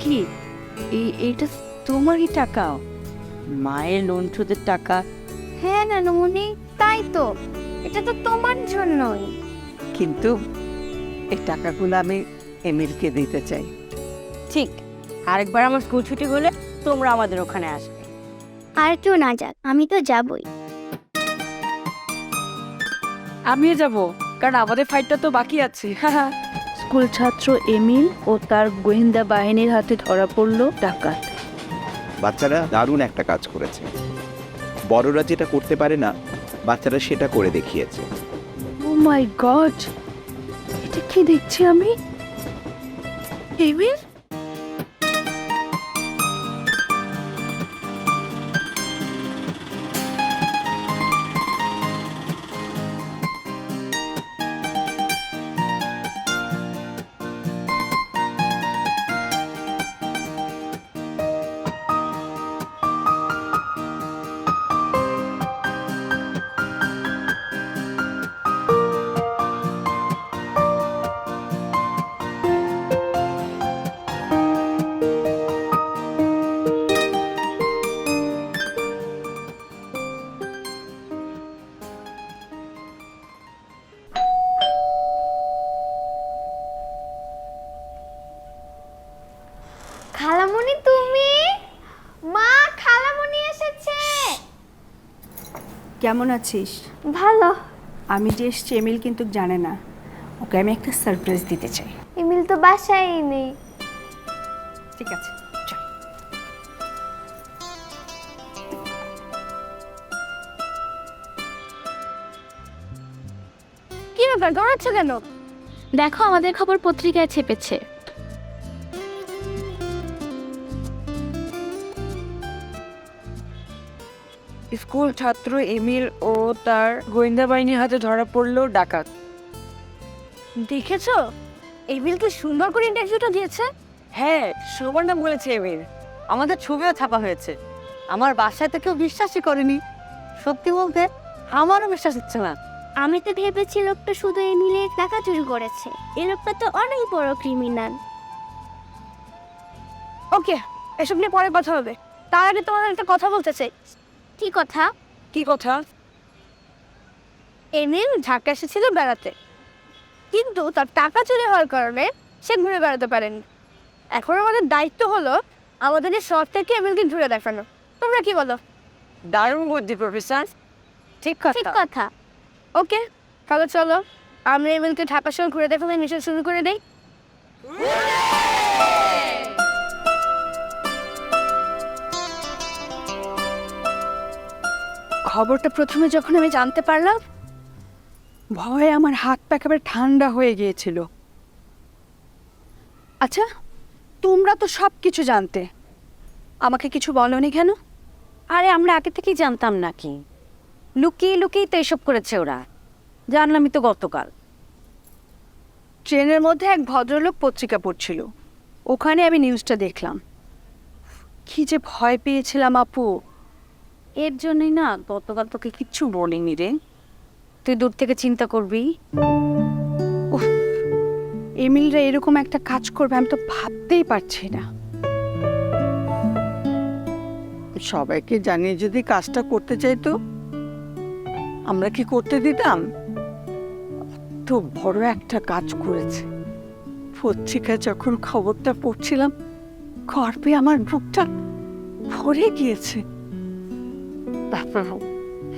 কি? এই এইটা তোমারই টাকা। মায়ের লোন শোধের টাকা। হ্যাঁ নানুমণি তাই তো। এটা তো তোমার জন্যই। কিন্তু এই টাকাগুলো আমি এমিলকে দিতে চাই। ঠিক। আরেকবার আমার স্কুল ছুটি হলে তোমরা আমাদের ওখানে আসবে। আর কেউ না যাক আমি তো যাবই। আমিও যাব কারণ আমাদের ফাইটটা তো বাকি আছে। স্কুল ছাত্র এমিল ও তার গোয়েন্দা বাহিনীর হাতে ধরা পড়ল ডাকাত। বাচ্চারা দারুণ একটা কাজ করেছে। বড়রা যেটা করতে পারে না বাচ্চারা সেটা করে দেখিয়েছে। ও মাই গড এটা কি দেখছি আমি? এমিল? কেমন আছিস? ভালো। আমি যে এসছি এমিল কিন্তু জানে না। ওকে আমি একটা সারপ্রাইজ দিতে চাই। এমিল তো বাসায় নেই। ঠিক আছে চল। কি ব্যাপার দৌড়াচ্ছ কেন? দেখো আমাদের খবর পত্রিকায় ছেপেছে। স্কুল ছাত্র এমিল ও তার গোয়েন্দা বাহিনীর হাতে ধরা পড়ল ডাকাত। দেখেছ? এমিল কি সুন্দর করে ইন্টারভিউটা দিয়েছে? হ্যাঁ সুবর্ণা বলেছে এমিল। আমাদের ছবিও ছাপা হয়েছে। আমার বাসায় তো কেউ বিশ্বাসই করেনি। সত্যি বলতে আমারও বিশ্বাস হচ্ছে না। আমি তো ভেবেছি লোকটা শুধু এমিলের টাকা চুরি করেছে। এই লোকটা তো অনেক বড় ক্রিমিনাল ওকে এসব নিয়ে পরে কথা হবে। তার আগে তোমাদের একটা কথা বলতে চাই। কি কথা? কি কথা? এমিল ঢাকা এসেছিল বেড়াতে। কিন্তু তার টাকা চুরি হওয়ার কারণে সে ঘুরে বেড়াতে পারেনি। এখন আমাদের দায়িত্ব হলো আমাদের এই শহর থেকে এমিলকে ঘুরে দেখানো। তোমরা কি বলো? দারুণ বুদ্ধি প্রফেসর। ঠিক কথা। ঠিক কথা। ওকে তাহলে চলো। আমরা এমিলকে ঢাকা শহর ঘুরে দেখানো মিশন শুরু করে দেই। খবরটা প্রথমে যখন আমি জানতে পারলাম ভয়ে আমার হাত পা একেবারে ঠান্ডা হয়ে গিয়েছিল। আচ্ছা তোমরা তো সব কিছু জানতে। আমাকে কিছু বলনি কেন? আরে আমরা আগে থেকেই জানতাম নাকি। লুকিয়ে লুকিয়ে তো এসব করেছে ওরা। জানলামই তো গতকাল। ট্রেনের মধ্যে এক ভদ্রলোক পত্রিকা পড়ছিল। ওখানে আমি নিউজটা দেখলাম। কি যে ভয় পেয়েছিলাম আপু। এর জন্যই না গতকাল তোকে কিচ্ছু বলিনি রে। তুই দূর থেকে চিন্তা করবি। এমিলরা এরকম একটা কাজ করবে, আমি তো ভাবতেই পারছি না। সবাইকে জানিয়ে যদি কাজটা করতে চাইতো আমরা কি করতে দিতাম? তো বড় একটা কাজ করেছে। পত্রিকায় যখন খবরটা পড়ছিলাম গর্বে আমার বুকটা ভরে গিয়েছে।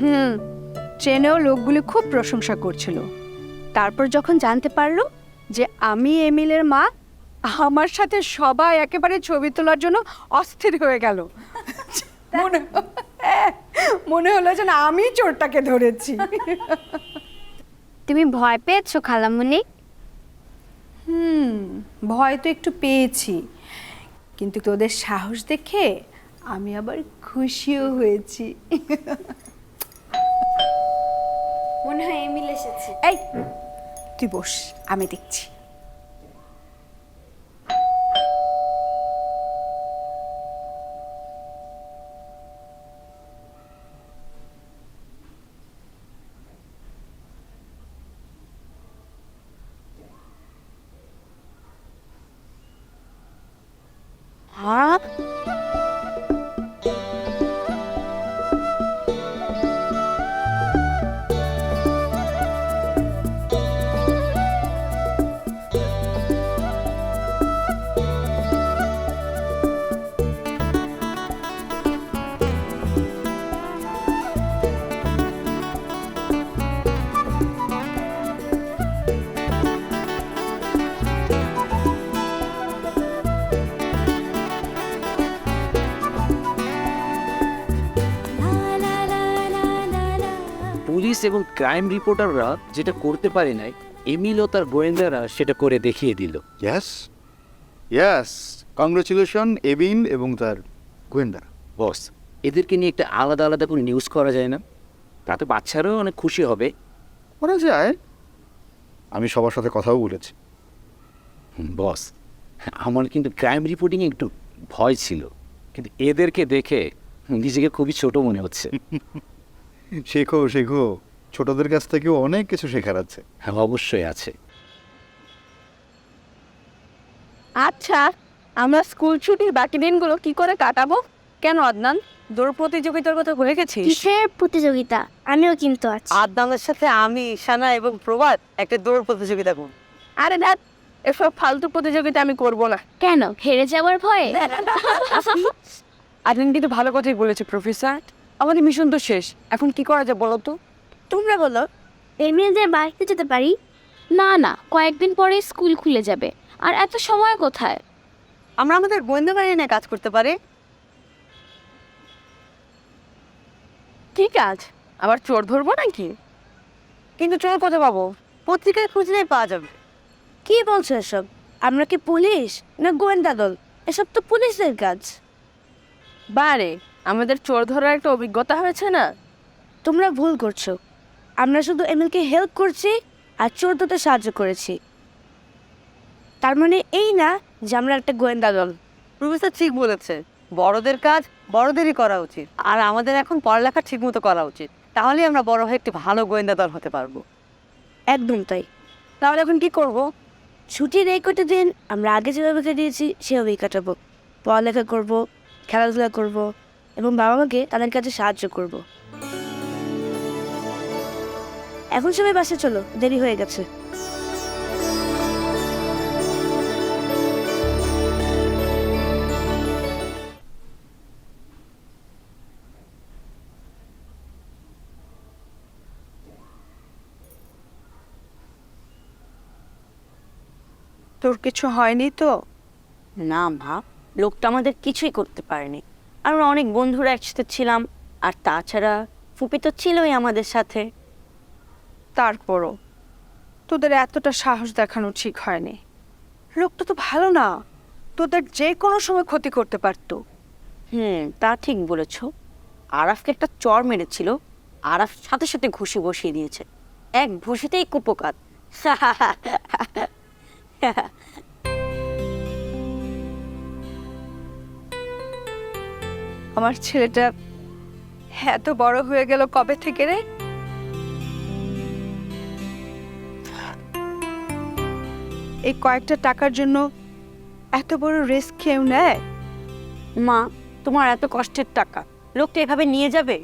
হুম ট্রেনেও লোকগুলি খুব প্রশংসা করছিল। তারপর যখন জানতে পারল যে আমি এমিলের মা আমার সাথে সবাই একেবারে ছবি তোলার জন্য অস্থির হয়ে গেল। মনে মনে হলো যেন আমি চোরটাকে ধরেছি। তুমি ভয় পেয়েছ খালামুনি? হুম ভয় তো একটু পেয়েছি। কিন্তু তোদের সাহস দেখে আমি আবার খুশিও হয়েছি। মনে হয় এমিল এসেছে। এই তুই বস আমি দেখছি। এবং ক্রাইম রিপোর্টাররা যেটা করতে পারে নাই এমিল ও তার গোয়েন্দারা সেটা করে দেখিয়ে দিল। ইয়াস ইয়াস কংগ্রেচুলেশন এবিন এবং তার গোয়েন্দারা বস এদেরকে নিয়ে একটা আলাদা আলাদা করে নিউজ করা যায় না। তাতে বাচ্চারাও অনেক খুশি হবে। করা যায়? আমি সবার সাথে কথাও বলেছি। বস আমার কিন্তু ক্রাইম রিপোর্টিংয়ে একটু ভয় ছিল। কিন্তু এদেরকে দেখে নিজেকে খুবই ছোট মনে হচ্ছে। শেখো শেখো। ছোটদের কাছ থেকেও অনেক কিছু শেখার আছে। হ্যাঁ অবশ্যই আছে। আচ্ছা আমরা স্কুল ছুটির বাকি দিনগুলো কি করে কাটাবো? কেন আদনান? দৌড় প্রতিযোগিতার কথা ভুলে গেছিস? কিসের প্রতিযোগিতা? আমিও কিন্তু আছি। আদনানের সাথে আমি ঈশানা এবং প্রবাদ একটা দৌড় প্রতিযোগিতা করব। আরে দেখ এসব ফালতু প্রতিযোগিতা আমি করব না। কেন হেরে যাওয়ার ভয়ে? আদনান কিন্তু ভালো কথাই বলেছে প্রফেসর। আমাদের মিশন তো শেষ। এখন কি করা যায় বলো তো? তোমরা বলো এমনিদের বাড়িতে যেতে পারি? না না কয়েকদিন পরে স্কুল খুলে যাবে। আর এত সময় কোথায়? আমরা আমাদের গোয়েন্দা বাড়ি নিয়ে কাজ করতে পারি। কি কাজ আবার চোর ধরবো নাকি? কিন্তু চোর কোথায় পাবো? পত্রিকায় খুঁজলেই পাওয়া যাবে। কি বলছো এসব? আমরা কি পুলিশ না গোয়েন্দা দল? এসব তো পুলিশের কাজ। বারে আমাদের চোর ধরার একটা অভিজ্ঞতা হয়েছে না? তোমরা ভুল করছ। আমরা শুধু এমএলকে হেল্প করছি আর চোর ধরতে সাহায্য করেছি। তার মানে এই না যে আমরা একটা গোয়েন্দা দল। প্রফেসর ঠিক বলেছে বড়দের কাজ বড়দেরই করা উচিত আর আমাদের এখন পড়ালেখা ঠিকমতো করা উচিত। তাহলেই আমরা বড় হয়ে একটি ভালো গোয়েন্দা দল হতে পারব। একদম তাই। তাহলে এখন কি করব? ছুটির এই কটা দিন আমরা আগে যেভাবে কাটিয়েছি সেভাবেই কাটাবো। পড়ালেখা করব খেলাধুলা করব এবং বাবা মাকে তাদের কাছে সাহায্য করব। এখন সবাই বাসে চলো দেরি হয়ে গেছে। তোর কিছু হয়নি তো? না মা লোকটা আমাদের কিছুই করতে পারেনি। আমরা অনেক বন্ধুরা একসাথে ছিলাম আর তাছাড়া ফুপি তো ছিলই আমাদের সাথে। তারপরও তোদের এতটা সাহস দেখানো ঠিক হয়নি। লোকটা তো ভালো না। তোদের যে কোনো সময় ক্ষতি করতে পারতো। হুম তা ঠিক বলেছ। আরাফকে একটা চর মেরেছিল। আরাফ সাথে সাথে ঘুষি বসিয়ে দিয়েছে। এক ঘুষিতেই কুপকাত। আমার ছেলেটা এত বড় হয়ে গেল কবে থেকে রে? এই কয়েকটা টাকার জন্য এত বড় রিস্ক কেউ নেয়? মা তোমার এত কষ্টের টাকা লোকটা এভাবে নিয়ে যাবে?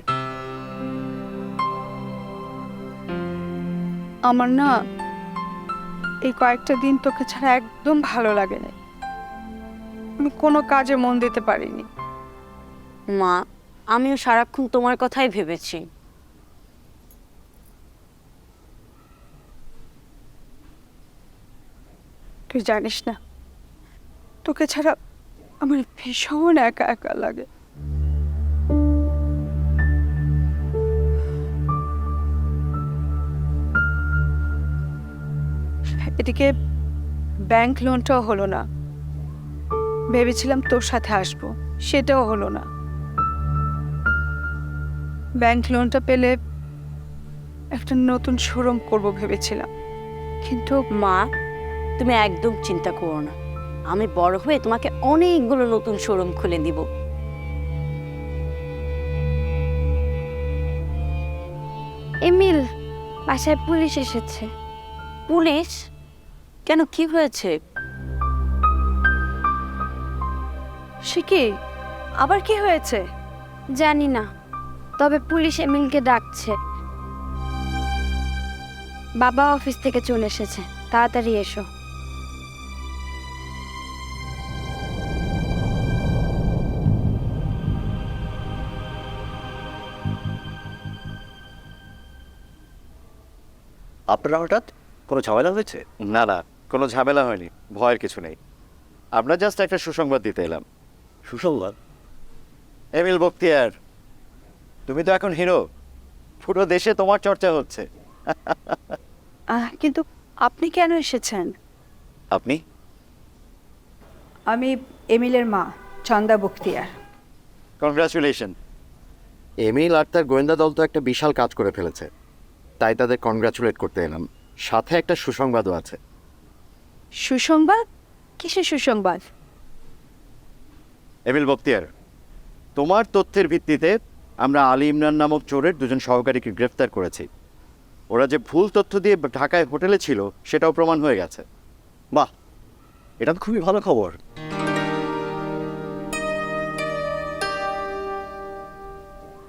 আমার না এই কয়েকটা দিন তোকে ছাড়া একদম ভালো লাগে না। আমি কোনো কাজে মন দিতে পারিনি। মা আমিও সারাক্ষণ তোমার কথাই ভেবেছি। তুই জানিস না। তোকে ছাড়া আমার ভীষণ একা একা লাগে। এদিকে ব্যাংক লোনটাও হলো না। ভেবেছিলাম তোর সাথে আসব, সেটাও হলো না। ব্যাংক লোনটা পেলে একটা নতুন শোরুম করব ভেবেছিলাম। কিন্তু মা তুমি একদম চিন্তা করো না। আমি বড় হয়ে তোমাকে অনেকগুলো নতুন শোরুম খুলে দিব। এমিল বাসায় পুলিশ এসেছে। পুলিশ? কেন কি হয়েছে? সে কি? আবার কি হয়েছে? জানি না তবে পুলিশ এমিলকে ডাকছে। বাবা অফিস থেকে চলে এসেছে তাড়াতাড়ি এসো। আপনারা হঠাৎ কোনো ঝামেলা হয়েছে? না না কোনো ঝামেলা হয়নি। ভয়ের কিছু নেই। আমরা জাস্ট একটা সুসংবাদ দিতে এলাম। সুসংবাদ? এমিল বক্তিয়ার তুমি তো এখন হিরো। পুরো দেশে তোমার চর্চা হচ্ছে। আহ, কিন্তু আপনি কেন এসেছেন? আপনি? আমি এমিলের মা চন্দা বখতিয়ার। কংগ্রাচুলেশন এমিল আর তার গোয়েন্দা দল তো একটা বিশাল কাজ করে ফেলেছে। তাই তাদের কনগ্রাচুলেট করতে এলাম। সাথে একটা সুসংবাদও আছে। সুসংবাদ? কিসের সুসংবাদ? এমিল বক্তিয়ার তোমার তথ্যের ভিত্তিতে আমরা আলী ইমরান নামক চোরের দুজন সহকারীকে গ্রেফতার করেছি। ওরা যে ভুল তথ্য দিয়ে ঢাকায় হোটেলে ছিল সেটাও প্রমাণ হয়ে গেছে। বাহ এটা তো খুবই ভালো খবর।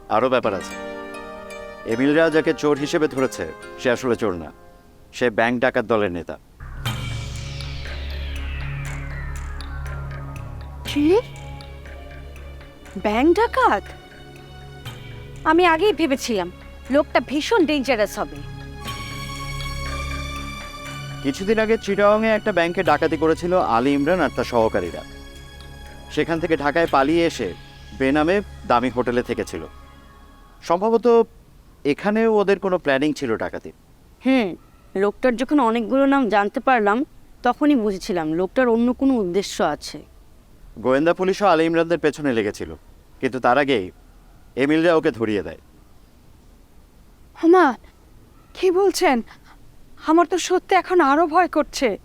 আরও ব্যাপার আছে। এমিলরা যাকে চোর হিসেবে ধরেছে সে আসলে চোর না। সে ব্যাংক ডাকাত দলের নেতা। ব্যাংক ডাকাত? আমি আগেই ভেবেছিলাম লোকটা ভীষণ ডেঞ্জারাস হবে। কিছুদিন আগে চিটাংয়ে একটা ব্যাংকে ডাকাতি করেছিল আলী ইমরান আর তার সহকারীরা। সেখান থেকে ঢাকায় পালিয়ে এসে বেনামে দামি হোটেলে থেকেছিল। সম্ভবত এখানেও ওদের কোনো প্ল্যানিং ছিল ডাকাতি হ্যাঁ লোকটার যখন অনেকগুলো নাম জানতে পারলাম তখনই বুঝেছিলাম লোকটার অন্য কোনো উদ্দেশ্য আছে। গোয়েন্দা পুলিশও আলী ইমরানদের পেছনে লেগেছিল কিন্তু তার আগেই এমিলরা ওকে ধরিয়ে দেয়। মা কি বলছেন? আমার তো সত্যি এখন আরও ভয় করছে।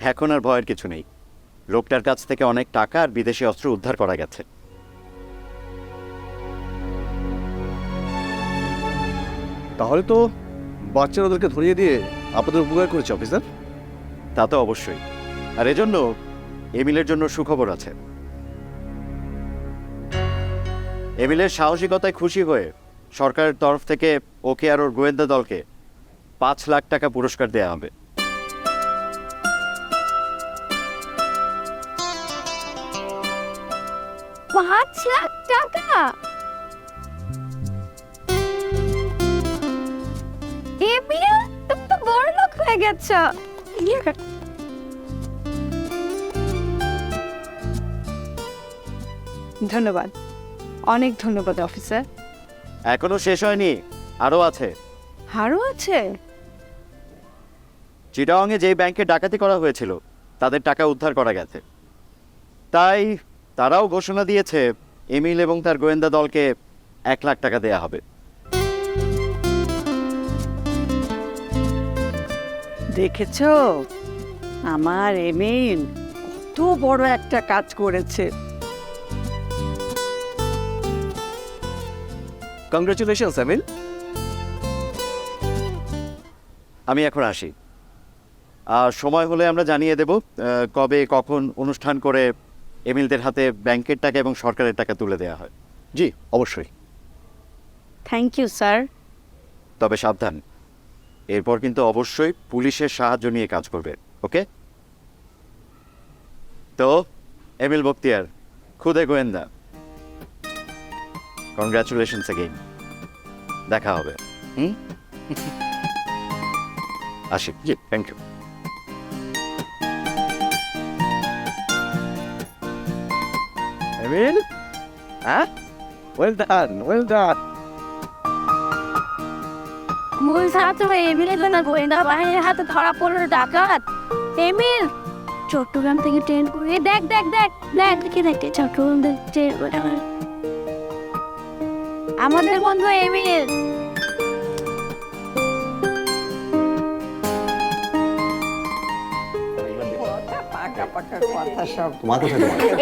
এখন আর ভয়ের কিছু নেই। লোকটার কাছ থেকে অনেক টাকা আর বিদেশি অস্ত্র উদ্ধার করা গেছে। তাহলে তো বাচ্চারা ওদেরকে ধরিয়ে দিয়ে আপনাদের উপকার করেছে, অফিসার? তা তো অবশ্যই। আর এজন্য এমিলের জন্য সুখবর আছে। এমিলের সাহসিকতায় খুশি হয়ে সরকারের তরফ থেকে ওকে আর ওর গোয়েন্দা দলকে পাঁচ লাখ টাকা পুরস্কার দেওয়া হবে। হয়ে গেছো ধন্যবাদ। অনেক ধন্যবাদ অফিসার। এখনও শেষ হয়নি। আরও আছে। আরও আছে? চিটাংয়ে যেই ব্যাংকে ডাকাতি করা হয়েছিল তাদের টাকা উদ্ধার করা গেছে। তাই তারাও ঘোষণা দিয়েছে এমিল এবং তার গোয়েন্দা দলকে এক লাখ টাকা দেয়া হবে। দেখেছ? আমার এমিল কত বড় একটা কাজ করেছে। কংগ্রেচুলেশন এমিল আমি এখন আসি। আর সময় হলে আমরা জানিয়ে দেব কবে কখন অনুষ্ঠান করে এমিলদের হাতে ব্যাংকের টাকা এবং সরকারের টাকা তুলে দেওয়া হয়। জি অবশ্যই। থ্যাংক ইউ স্যার তবে সাবধান। এরপর কিন্তু অবশ্যই পুলিশের সাহায্য নিয়ে কাজ করবে, ওকে? তো, এমিল বক্তিয়ার খুদে গোয়েন্দা। কংগ্রাচুলেশনস এগেইন দেখা হবে। হুম? আসি। জি থ্যাংক ইউ এমিল? হ্যাঁ? ওয়েল ডান ওয়েল ডান মূল ছাত্র এমিলের জন্য গোয়েন্দা বাহিনীর হাতে ধরা পড়ল ডাকাত। এমিল! চট্টগ্রাম থেকে ট্রেন করে দেখ দেখ দেখ দেখ, দেখে দেখে চট্টগ্রাম ট্রেন আমাদের বন্ধু এমিল।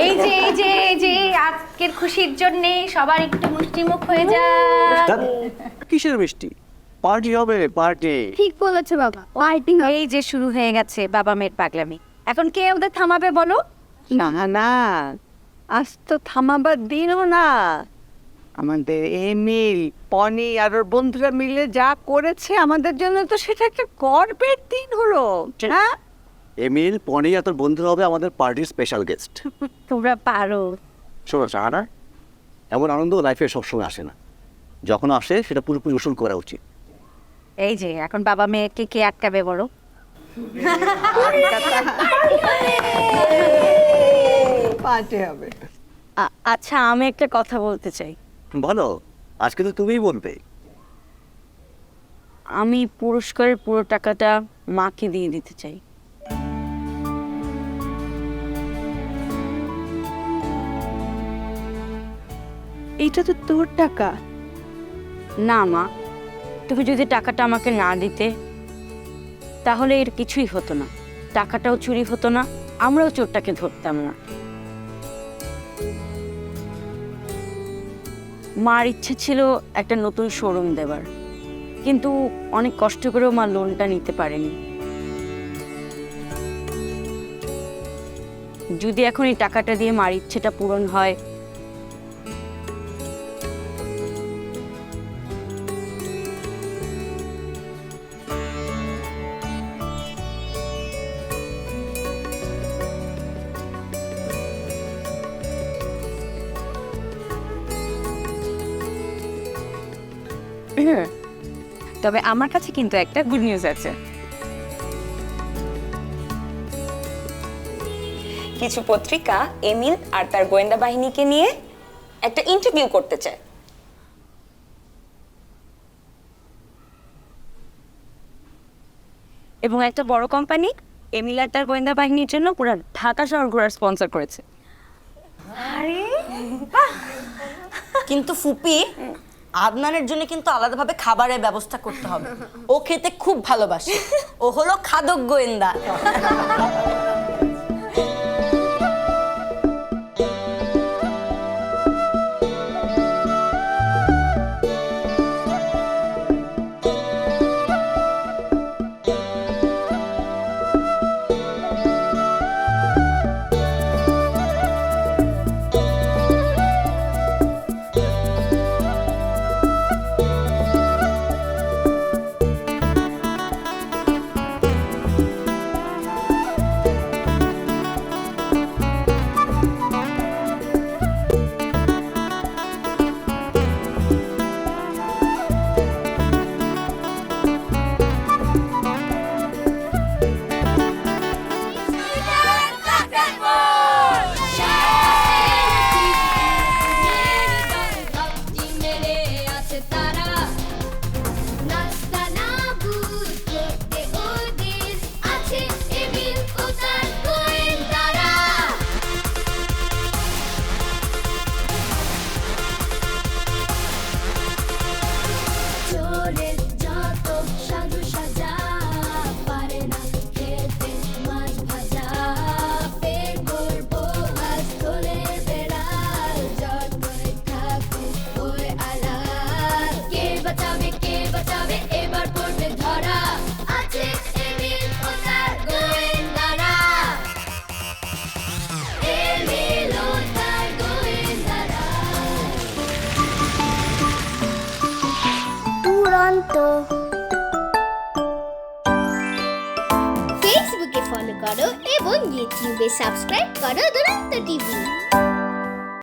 এই যে এই যে এই যে, আজকের খুশির জন্য সবার একটু মিষ্টি মুখ হয়ে যায় কিসের মিষ্টি? পার্টি হবে পার্টি। ঠিক বলেছে বাবা। পার্টি এই যে শুরু হয়ে গেছে বাবা মেয়ের পাগলামি। এখন কে ওদের থামাবে বলো? না না আজ তো থামাবার দিনও না। আমাদের এমিল পনি আর ওর বন্ধুরা মিলে যা করেছে আমাদের জন্য তো সেটা একটা গর্বের দিন হলো হ্যাঁ? এমিল পনি আর তোর বন্ধুরা হবে আমাদের পার্টির স্পেশাল গেস্ট তোমরা পারো। শোনো চাহানা এমন আনন্দ লাইফে সবসময় আসে না। যখন আসে সেটা পুরোপুরি উসুল করা উচিত। এই যে এখন বাবা মেয়েকে কে আটকাবে বলো? পার্টি হবে। আচ্ছা আমি একটা কথা বলতে চাই। বলো আজকে তো তুমিই বলবে। আমি পুরস্কারের পুরো টাকাটা মাকে দিয়ে দিতে চাই। এইটা তো তোর টাকা। না মা। তুমি যদি টাকাটা আমাকে না দিতে, তাহলে এর কিছুই হতো না। টাকাটাও চুরি হতো না, আমরাও চোরটাকে ধরতাম না। মার ইচ্ছে ছিল একটা নতুন শোরুম দেবার, কিন্তু অনেক কষ্ট করেও মা লোনটা নিতে পারেনি। যদি এখন এই টাকাটা দিয়ে মার ইচ্ছেটা পূরণ হয় তবে আমার কাছে কিন্তু একটা গুড নিউজ আছে। কিছু পত্রিকা এমিল আর তার গোয়েন্দা বাহিনীকে নিয়ে একটা ইন্টারভিউ করতে চায়। এবং একটা বড় কোম্পানি এমিল আর তার গোয়েন্দা বাহিনীর জন্য পুরো ঢাকা শহর ঘোরার স্পন্সর করেছে। আরে কিন্তু ফুপি আদনানের জন্য কিন্তু আলাদাভাবে খাবারের ব্যবস্থা করতে হবে। ও খেতে খুব ভালোবাসে। ও হলো খাদক গোয়েন্দা। সাবস্ক্রাইব করো দুরন্ত টিভি